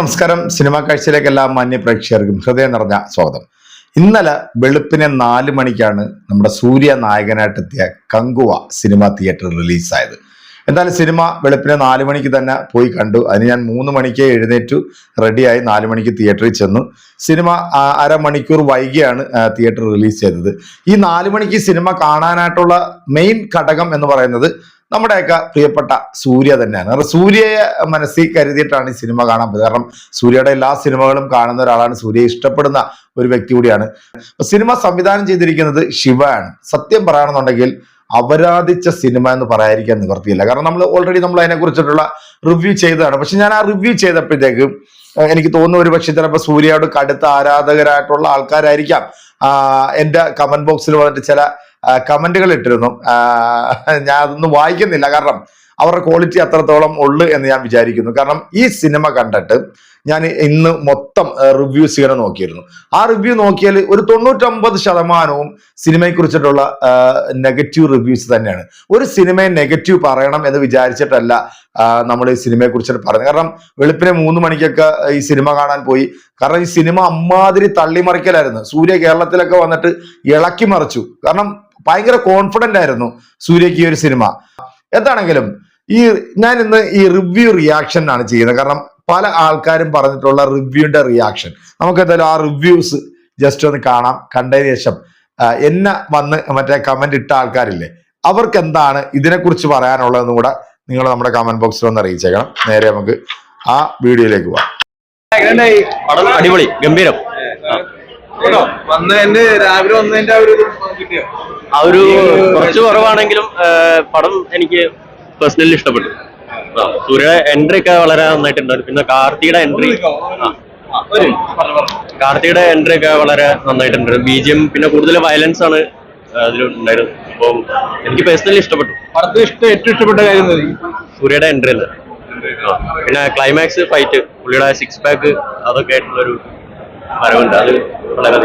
നമസ്കാരം. സിനിമാ കാഴ്ചയിലേക്ക് എല്ലാ മാന്യ പ്രേക്ഷകർക്കും ഹൃദയം നിറഞ്ഞ സ്വാഗതം. ഇന്നലെ വെളുപ്പിനെ നാല് മണിക്കാണ് നമ്മുടെ സൂര്യ നായകനായിട്ടെത്തിയ കങ്കുവ സിനിമ തിയേറ്ററിൽ റിലീസായത്. എന്തായാലും സിനിമ വെളുപ്പിനെ നാല് മണിക്ക് തന്നെ പോയി കണ്ടു. അതിന് ഞാൻ മൂന്ന് മണിക്ക് എഴുന്നേറ്റു. റെഡിയായി നാല് മണിക്ക് തിയേറ്ററിൽ ചെന്നു. സിനിമ അരമണിക്കൂർ വൈകിയാണ് തിയേറ്റർ റിലീസ് ചെയ്തത്. ഈ നാല് മണിക്ക് സിനിമ കാണാനായിട്ടുള്ള മെയിൻ ഘടകം എന്ന് പറയുന്നത് നമ്മുടെയൊക്കെ പ്രിയപ്പെട്ട സൂര്യ തന്നെയാണ്. കാരണം സൂര്യയെ മനസ്സിൽ കരുതിയിട്ടാണ് ഈ സിനിമ കാണാൻ കാരണം സൂര്യയുടെ എല്ലാ സിനിമകളും കാണുന്ന ഒരാളാണ് സൂര്യയെ ഇഷ്ടപ്പെടുന്ന ഒരു വ്യക്തി കൂടിയാണ്. സിനിമ സംവിധാനം ചെയ്തിരിക്കുന്നത് ശിവയാണ്. സത്യം പറയുകയാണെന്നുണ്ടെങ്കിൽ അപരാധിച്ച സിനിമ എന്ന് പറയാതിരിക്കാൻ നിവർത്തിയില്ല. കാരണം നമ്മൾ ഓൾറെഡി നമ്മൾ അതിനെ കുറിച്ചിട്ടുള്ള റിവ്യൂ ചെയ്തതാണ്. പക്ഷെ ഞാൻ ആ റിവ്യൂ ചെയ്തപ്പോഴത്തേക്കും എനിക്ക് തോന്നുന്നു ഒരു പക്ഷെ ചിലപ്പോൾ സൂര്യയോട് കടുത്ത ആരാധകരായിട്ടുള്ള ആൾക്കാരായിരിക്കാം. എന്റെ കമന്റ് ബോക്സിൽ വന്നിട്ട് ചില കമന്റുകൾ ഇട്ടിരുന്നു. ഞാൻ അതൊന്നും വായിക്കുന്നില്ല. കാരണം അവരുടെ ക്വാളിറ്റി അത്രത്തോളം ഉള്ളു എന്ന് ഞാൻ വിചാരിക്കുന്നു. കാരണം ഈ സിനിമ കണ്ടിട്ട് ഞാൻ ഇന്ന് മൊത്തം റിവ്യൂസ് ഇങ്ങനെ നോക്കിയിരുന്നു. ആ റിവ്യൂ നോക്കിയാൽ ഒരു തൊണ്ണൂറ്റൊമ്പത് ശതമാനവും സിനിമയെ കുറിച്ചിട്ടുള്ള നെഗറ്റീവ് റിവ്യൂസ് തന്നെയാണ്. ഒരു സിനിമയെ നെഗറ്റീവ് പറയണം എന്ന് വിചാരിച്ചിട്ടല്ല നമ്മൾ ഈ സിനിമയെ കുറിച്ചിട്ട് പറയുന്നത്. കാരണം വെളുപ്പിനെ മൂന്ന് മണിക്കൊക്കെ ഈ സിനിമ കാണാൻ പോയി. കാരണം ഈ സിനിമ അമ്മാതിരി തള്ളിമറിക്കലായിരുന്നു. സൂര്യ കേരളത്തിലൊക്കെ വന്നിട്ട് ഇളക്കി മറിച്ചു. കാരണം ഭയങ്കര കോൺഫിഡന്റ് ആയിരുന്നു സൂര്യക്ക് ഈ ഒരു സിനിമ എന്താണെങ്കിലും ഈ ഞാൻ ഇന്ന് ഈ റിവ്യൂ റിയാക്ഷൻ ആണ് ചെയ്യുന്നത്. കാരണം പല ആൾക്കാരും പറഞ്ഞിട്ടുള്ള റിവ്യൂന്റെ റിയാക്ഷൻ നമുക്ക് എന്തായാലും ആ റിവ്യൂസ് ജസ്റ്റ് ഒന്ന് കാണാം. കണ്ടതിന് ശേഷം എന്നെ വന്ന് മറ്റേ കമന്റ് ഇട്ട ആൾക്കാരില്ലേ അവർക്ക് എന്താണ് ഇതിനെക്കുറിച്ച് പറയാനുള്ളതെന്നും കൂടെ നിങ്ങൾ നമ്മുടെ കമന്റ് ബോക്സിൽ ഒന്ന് അറിയിച്ചേക്കണം. നേരെ നമുക്ക് ആ വീഡിയോയിലേക്ക് പോവാം. അടിപൊളി ഗംഭീരം. വന്നതിന്റെ രാവിലെ വന്നതിന്റെ ഒരു കിട്ടിയോ? ആ ഒരു കുറച്ച് കുറവാണെങ്കിലും പടം എനിക്ക് പേഴ്സണലി ഇഷ്ടപ്പെട്ടു. സൂര്യയുടെ എൻട്രി ഒക്കെ വളരെ നന്നായിട്ടുണ്ട്. പിന്നെ കാർത്തിയുടെ എൻട്രി കാർത്തിയുടെ എൻട്രി ഒക്കെ വളരെ നന്നായിട്ടുണ്ട്. ബി ജി എം പിന്നെ കൂടുതൽ വയലൻസ് ആണ് അതിൽ ഉണ്ടായിരുന്നത്. അപ്പം എനിക്ക് പേഴ്സണലി ഇഷ്ടപ്പെട്ടു. പടത്തിൽ ഇഷ്ടം ഏറ്റവും ഇഷ്ടപ്പെട്ട കാര്യം സൂര്യയുടെ എൻട്രി അല്ല? പിന്നെ ക്ലൈമാക്സ് ഫൈറ്റ് പുള്ളിയുടെ സിക്സ് പാക്ക് അതൊക്കെ ആയിട്ടുള്ളൊരു വരവുണ്ട്. അത് വളരെ.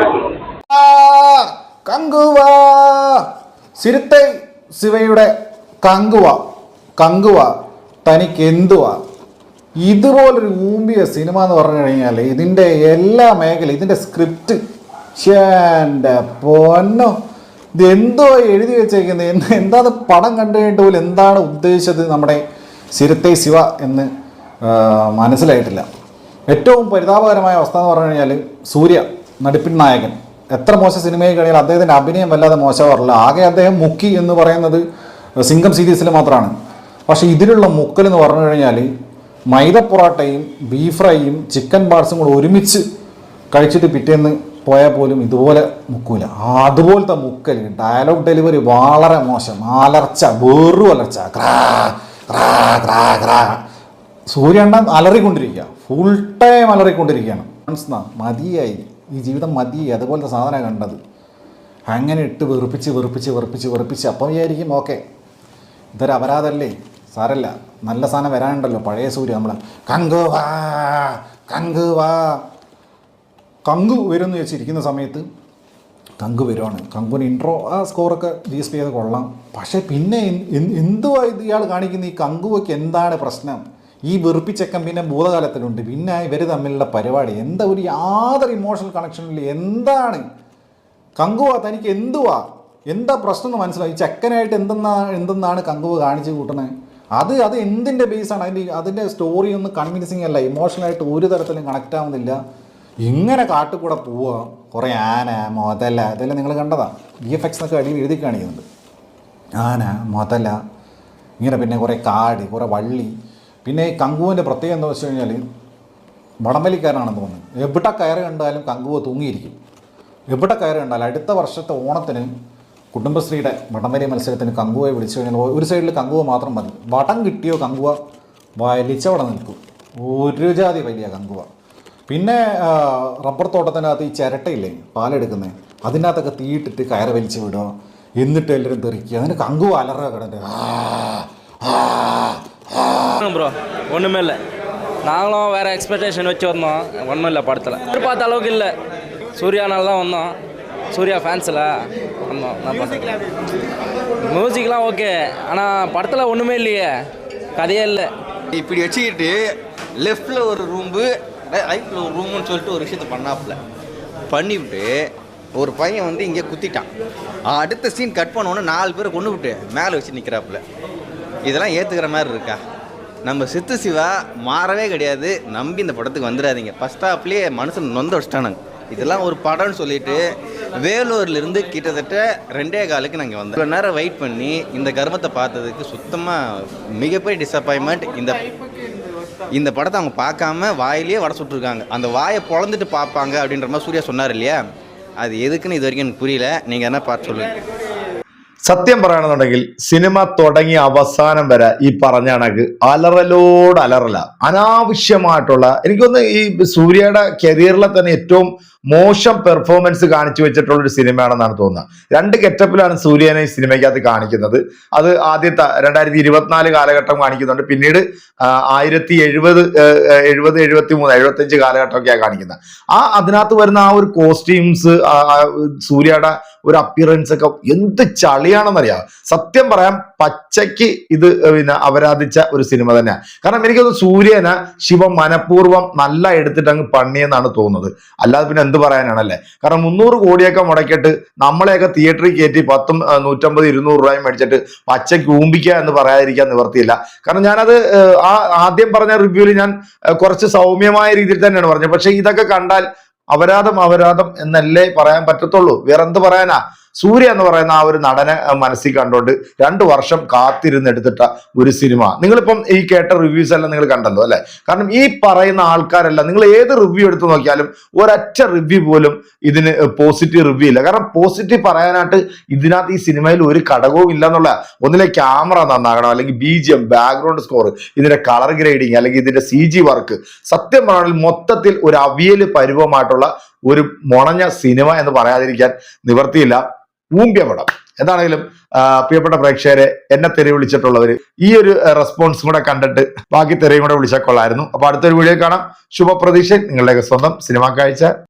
കങ്കുവ. സിരുത്തൈ ശിവയുടെ കങ്കുവ. കങ്കുവ തനിക്ക് എന്തുവാ? ഇതുപോലൊരു ഊമ്പിയ സിനിമ എന്ന് പറഞ്ഞു കഴിഞ്ഞാൽ ഇതിന്റെ എല്ലാ മേഖല ഇതിന്റെ സ്ക്രിപ്റ്റ്. എന്റെ പൊന്നോ. ഇത് എന്തോ എഴുതി വെച്ചേക്കുന്നത് എന്ത് എന്താണ് പടം കണ്ടു കഴിഞ്ഞിട്ട് പോലും എന്താണ് ഉദ്ദേശിച്ചത് നമ്മുടെ സിരത്തെ ശിവ എന്ന് മനസ്സിലായിട്ടില്ല. ഏറ്റവും പരിതാപകരമായ അവസ്ഥ എന്ന് പറഞ്ഞു കഴിഞ്ഞാൽ സൂര്യ നടിപ്പിൻ നായകൻ. എത്ര മോശം സിനിമയിൽ കഴിഞ്ഞാൽ അദ്ദേഹത്തിന്റെ അഭിനയം വല്ലാതെ മോശമാറില്ല ആകെ അദ്ദേഹം മുക്കി എന്ന് പറയുന്നത് സിംഗം സീരീസിൽ മാത്രമാണ്. പക്ഷേ ഇതിലുള്ള മുക്കൽ എന്ന് പറഞ്ഞു കഴിഞ്ഞാൽ മൈദ പൊറാട്ടയും ബീഫ് ഫ്രൈയും ചിക്കൻ പാർസും കൂടെ ഒരുമിച്ച് കഴിച്ചിട്ട് പിറ്റേന്ന് പോയാൽ പോലും ഇതുപോലെ മുക്കൂല. അതുപോലത്തെ മുക്കൽ ഡയലോഗ് ഡെലിവറി വളരെ മോശം. അലർച്ച വേറു അലർച്ച. ക്രാ സൂര്യണ്ണൻ അലറിക്കൊണ്ടിരിക്കുക. ഫുൾ ടൈം അലറിക്കൊണ്ടിരിക്കുകയാണ്. മനസ്സിലാ മതിയായി. ഈ ജീവിതം മതി അതുപോലത്തെ സാധനം കണ്ടത്. അങ്ങനെ ഇട്ട് വെറുപ്പിച്ച് വെറുപ്പിച്ച് വെറുപ്പിച്ച് വെറുപ്പിച്ച്. അപ്പം വിചാരിക്കും ഓക്കെ ഇതൊരു അപരാധമല്ലേ? സാരല്ല നല്ല സാധനം വരാനുണ്ടല്ലോ പഴയ സൂര്യ നമ്മൾ കങ്കു വാ കങ്കു വാ. കങ്കു വരും എന്ന് വെച്ചിരിക്കുന്ന സമയത്ത് കങ്കു വരുവാണ്. കങ്കുവിന് ഇൻട്രോ ആ സ്കോറൊക്കെ ജി എസ് പി ചെയ്ത് കൊള്ളാം. പക്ഷേ പിന്നെ എന്ത്- എന്ത്- എന്തുവാ ഇയാൾ കാണിക്കുന്ന ഈ കങ്കുവയ്ക്ക് എന്താണ് പ്രശ്നം? ഈ വെറുപ്പിച്ചക്കം പിന്നെ ഭൂതകാലത്തിലുണ്ട്. പിന്നെ ഇവർ തമ്മിലുള്ള പരിപാടി. എന്താ ഒരു യാതൊരു ഇമോഷണൽ കണക്ഷനില്ല എന്താണ്? കങ്കുവാ തനിക്ക് എന്തുവാ? എന്താ പ്രശ്നം എന്ന് മനസ്സിലായി. ചെക്കനായിട്ട് എന്തെന്നാ എന്തെന്നാണ് കങ്കുവ കാണിച്ചു കൂട്ടുന്നത്? അത് അത് എന്തിന്റെ ബേസാണ് അതിന്റെ അതിന്റെ സ്റ്റോറി ഒന്നും കൺവിൻസിങ് അല്ല. ഇമോഷണലായിട്ട് ഒരു തരത്തിലും കണക്റ്റ് ആവുന്നില്ല. ഇങ്ങനെ കാട്ടുകൂടെ പോവുക കുറേ ആന മുതല ഇതെല്ലാം നിങ്ങൾ കണ്ടതാ? വി എഫ് എക്സ് എന്നൊക്കെ അടിയിൽ എഴുതി കാണിക്കുന്നുണ്ട്. ആന മൊതല ഇങ്ങനെ പിന്നെ കുറേ കാട് കുറേ വള്ളി പിന്നെ ഈ കങ്കുവിന്റെ പ്രത്യേകത എന്താ വെച്ച് കഴിഞ്ഞാൽ വടംവലിക്കാരനാണെന്ന് തോന്നുന്നു. എവിടെ കയറി കണ്ടാലും കങ്കുവ തൂങ്ങിയിരിക്കും. എവിടെ കയറി കണ്ടാലും അടുത്ത വർഷത്തെ ഓണത്തിന് കുടുംബശ്രീയുടെ വടംവലി മത്സരത്തിന് കങ്കുവയെ വിളിച്ചു കഴിഞ്ഞാൽ ഒരു സൈഡിൽ കങ്കുവ മാത്രം മതി. വടം കിട്ടിയോ കങ്കുവ? വലിച്ചവിടെ നിൽക്കും. ഒരു ജാതി വലിയ കങ്കുവ. പിന്നെ റബ്ബർ തോട്ടത്തിനകത്ത് ഈ ചിരട്ടയില്ലേ പാലെടുക്കുന്നത് അതിനകത്തൊക്കെ തീയിട്ടിട്ട് കയറ് വലിച്ചു വിടുക. എന്നിട്ട് എല്ലാവരും തെറിക്കുക. അതിന് കങ്കുവ അലറുക കിടന്ന് ப்ரோ ஒன்றுமே இல்லை. நாங்களும் வேறு எக்ஸ்பெக்டேஷன் வச்சு வந்தோம். ஒன்றும் இல்லை படத்தில். எதிர்பார்த்த அளவுக்கு இல்லை. சூர்யானால் தான் வந்தோம். சூர்யா ஃபேன்ஸில் வந்தோம். நான் மியூசிக்லாம் ஓகே ஆனால் படத்தில் ஒன்றுமே இல்லையே. கதையே இல்லை. இப்படி வச்சுக்கிட்டு லெஃப்டில் ஒரு ரூம்பு ரைட்டில் ஒரு ரூம்னு சொல்லிட்டு ஒரு விஷயத்த பண்ணாப்புல. பண்ணிவிட்டு ஒரு பையன் வந்து இங்கே குத்திட்டான். அடுத்த சீன் கட் பண்ணோன்னே நாலு பேரை கொண்டு விட்டு மேலே வச்சு நிற்கிறாப்புல இதெல்லாம் ஏற்றுக்கிற மாதிரி இருக்கா? நம்ம சித்து சிவா மாறவே கிடையாது. நம்பி இந்த படத்துக்கு வந்துடாதீங்க ஃபஸ்ட் ஹாப்லேயே மனுஷன் நொந்த வச்சிட்டானுங்க இதெல்லாம் ஒரு படம்னு சொல்லிட்டு வேலூர்லேருந்து கிட்டத்தட்ட ரெண்டே காலுக்கு நாங்கள் வந்தோம். இவ்வளோ நேரம் வெயிட் பண்ணி இந்த கர்மத்தை பார்த்ததுக்கு சுத்தமாக மிகப்பெரிய டிசப்பாயின்மெண்ட் இந்த இந்த படத்தை அவங்க பார்க்காம வாயிலேயே வட சுட்டுருக்காங்க. அந்த வாயை பொழந்துட்டு பார்ப்பாங்க அப்படின்ற மாதிரி சூர்யா சொன்னார் இல்லையா? அது எதுக்குன்னு இது வரைக்கும் எனக்கு புரியல. நீங்கள் என்ன பார்த்து சொல்லுங்கள் സത്യം പറയണമെന്നുണ്ടെങ്കിൽ സിനിമ തുടങ്ങിയ അവസാനം വരെ ഈ പറഞ്ഞ കണക്ക് അലറലോട് അലറല. അനാവശ്യമായിട്ടുള്ള എനിക്കൊന്ന് ഈ സൂര്യയുടെ കരിയറിലെ തന്നെ ഏറ്റവും മോശം പെർഫോമൻസ് കാണിച്ചു വെച്ചിട്ടുള്ള ഒരു സിനിമയാണെന്നാണ് തോന്നുന്നത്. രണ്ട് ഗെറ്റപ്പിലാണ് സൂര്യനെ ഈ സിനിമയ്ക്കകത്ത് കാണിക്കുന്നത്. അത് ആദ്യത്തെ രണ്ടായിരത്തി ഇരുപത്തിനാല് കാലഘട്ടം കാണിക്കുന്നുണ്ട്. പിന്നീട് ആയിരത്തി എഴുപത് എഴുപത് എഴുപത്തി മൂന്ന് എഴുപത്തഞ്ച് കാലഘട്ടമൊക്കെയാണ് കാണിക്കുന്നത്. ആ അതിനകത്ത് വരുന്ന ആ ഒരു കോസ്റ്റ്യൂംസ് സൂര്യയുടെ ഒരു അപ്പിയറൻസ് ഒക്കെ എന്ത് ചളിയാണെന്നറിയാം സത്യം പറയാം പച്ചയ്ക്ക് ഇത് പിന്നെ അപരാധിച്ച ഒരു സിനിമ തന്നെയാണ് കാരണം എനിക്കത് സൂര്യനെ ശിവ മനഃപൂർവം നല്ല എടുത്തിട്ട് അങ്ങ് പണിയെന്നാണ് തോന്നുന്നത്. അല്ലാതെ പിന്നെ എന്ത് പറയാനാണല്ലേ? കാരണം മുന്നൂറ് കോടിയൊക്കെ മുടക്കിയിട്ട് നമ്മളെയൊക്കെ തിയേറ്ററിൽ കയറ്റി പത്തും നൂറ്റമ്പത് ഇരുന്നൂറ് രൂപയും മേടിച്ചിട്ട് പച്ചയ്ക്ക് ഊമ്പിക്കുക എന്ന് പറയാതിരിക്കാൻ നിവർത്തിയില്ല. കാരണം ഞാനത് ആ ആദ്യം പറഞ്ഞ റിവ്യൂവിൽ ഞാൻ കുറച്ച് സൗമ്യമായ രീതിയിൽ തന്നെയാണ് പറഞ്ഞത്. പക്ഷെ ഇതൊക്കെ കണ്ടാൽ അപരാധം അപരാധം എന്നല്ലേ പറയാൻ പറ്റത്തുള്ളൂ. വേറെ എന്ത് പറയാനാ? സൂര്യ എന്ന് പറയുന്ന ആ ഒരു നടനെ മനസ്സിൽ കണ്ടുകൊണ്ട് രണ്ടു വർഷം കാത്തിരുന്ന് എടുത്തിട്ട ഒരു സിനിമ. നിങ്ങളിപ്പം ഈ കേട്ട റിവ്യൂസ് എല്ലാം നിങ്ങൾ കണ്ടല്ലോ അല്ലെ? കാരണം ഈ പറയുന്ന ആൾക്കാരെല്ലാം നിങ്ങൾ ഏത് റിവ്യൂ എടുത്തു നോക്കിയാലും ഒരൊറ്റ റിവ്യൂ പോലും ഇതിന് പോസിറ്റീവ് റിവ്യൂ ഇല്ല. കാരണം പോസിറ്റീവ് പറയാനായിട്ട് ഇതിനകത്ത് ഈ സിനിമയിൽ ഒരു ഘടകവും ഇല്ല എന്നുള്ള ഒന്നിലെ ക്യാമറ നന്നാകണം അല്ലെങ്കിൽ B G M background score ഇതിന്റെ കളർ ഗ്രേഡിങ് അല്ലെങ്കിൽ ഇതിന്റെ സി ജി വർക്ക് സത്യം പറഞ്ഞാൽ മൊത്തത്തിൽ ഒരു അവിയൽ പരുവമായിട്ടുള്ള ഒരു മുണഞ്ഞ സിനിമ എന്ന് പറയാതിരിക്കാൻ നിവർത്തിയില്ല. ഊമ്പ്യ പടം എന്താണെങ്കിലും പ്രിയപ്പെട്ട പ്രേക്ഷകരെ എന്നെ തെറി വിളിച്ചിട്ടുള്ളവർ ഈ ഒരു റെസ്പോൺസും കൂടെ കണ്ടിട്ട് ബാക്കി തെറിയും കൂടെ വിളിച്ചാൽ കൊള്ളായിരുന്നു. അപ്പൊ അടുത്തൊരു വീഡിയോ കാണാം. ശുഭപ്രതീക്ഷ നിങ്ങളുടെയൊക്കെ സ്വന്തം സിനിമാ കാഴ്ച.